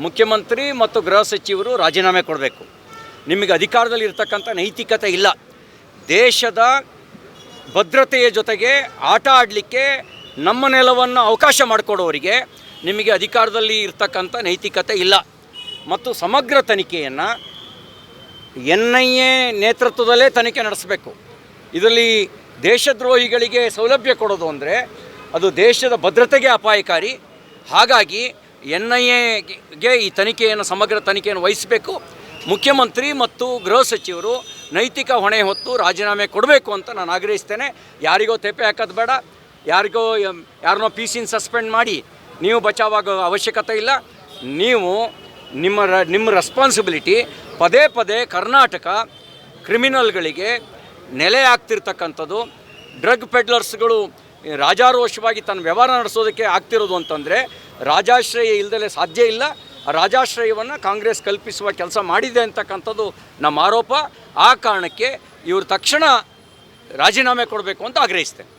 ಮುಖ್ಯಮಂತ್ರಿ ಮತ್ತು ಗೃಹ ಸಚಿವರು ರಾಜೀನಾಮೆ ಕೊಡಬೇಕು. ನಿಮಗೆ ಅಧಿಕಾರದಲ್ಲಿ ಇರತಕ್ಕಂಥ ನೈತಿಕತೆ ಇಲ್ಲ. ದೇಶದ ಭದ್ರತೆಯ ಜೊತೆಗೆ ಆಟ ಆಡಲಿಕ್ಕೆ ನಮ್ಮ ನೆಲವನ್ನು ಅವಕಾಶ ಮಾಡಿಕೊಡೋರಿಗೆ ನಿಮಗೆ ಅಧಿಕಾರದಲ್ಲಿ ಇರ್ತಕ್ಕಂಥ ನೈತಿಕತೆ ಇಲ್ಲ. ಮತ್ತು ಸಮಗ್ರ ತನಿಖೆಯನ್ನು ಎನ್ ಐ ಎ ನೇತೃತ್ವದಲ್ಲೇ ತನಿಖೆ ನಡೆಸಬೇಕು. ಇದರಲ್ಲಿ ದೇಶದ್ರೋಹಿಗಳಿಗೆ ಸೌಲಭ್ಯ ಕೊಡೋದು ಅಂದರೆ ಅದು ದೇಶದ ಭದ್ರತೆಗೆ ಅಪಾಯಕಾರಿ. ಹಾಗಾಗಿ ಎನ್ ಐ ಎಗೆ ಈ ತನಿಖೆಯನ್ನು, ಸಮಗ್ರ ತನಿಖೆಯನ್ನು ವಹಿಸಬೇಕು. ಮುಖ್ಯಮಂತ್ರಿ ಮತ್ತು ಗೃಹ ಸಚಿವರು ನೈತಿಕ ಹೊಣೆ ಹೊತ್ತು ರಾಜೀನಾಮೆ ಕೊಡಬೇಕು ಅಂತ ನಾನು ಆಗ್ರಹಿಸ್ತೇನೆ. ಯಾರಿಗೋ ತೆಪ್ಪೆ ಹಾಕೋದು ಬೇಡ. ಯಾರಿಗೋ ಯಾರನ್ನೋ ಪಿ ಸಿನ ಸಸ್ಪೆಂಡ್ ಮಾಡಿ ನೀವು ಬಚಾವಾಗೋ ಅವಶ್ಯಕತೆ ಇಲ್ಲ. ನೀವು ನಿಮ್ಮ ರ, ನಿಮ್ಮ ರೆಸ್ಪಾನ್ಸಿಬಿಲಿಟಿ ಪದೇ ಪದೇ ಕರ್ನಾಟಕ ಕ್ರಿಮಿನಲ್ಗಳಿಗೆ ನೆಲೆ ಆಗ್ತಿರ್ತಕ್ಕಂಥದ್ದು. ಡ್ರಗ್ ಪೆಡ್ಲರ್ಸ್ಗಳು ರಾಜಾರೋಷವಾಗಿ ತನ್ನ ವ್ಯವಹಾರ ನಡೆಸೋದಕ್ಕೆ ಆಗ್ತಿರೋದು ಅಂತಂದರೆ ರಾಜಾಶ್ರಯ ಇಲ್ಲದಲೇ ಸಾಧ್ಯ ಇಲ್ಲ. ರಾಜಾಶ್ರಯವನ್ನು ಕಾಂಗ್ರೆಸ್ ಕಲ್ಪಿಸುವ ಕೆಲಸ ಮಾಡಿದೆ ಅಂತಕ್ಕಂಥದ್ದು ನಮ್ಮ ಆರೋಪ. ಆ ಕಾರಣಕ್ಕೆ ಇವರು ತಕ್ಷಣ ರಾಜೀನಾಮೆ ಕೊಡಬೇಕು ಅಂತ ಆಗ್ರಹಿಸ್ತೇನೆ.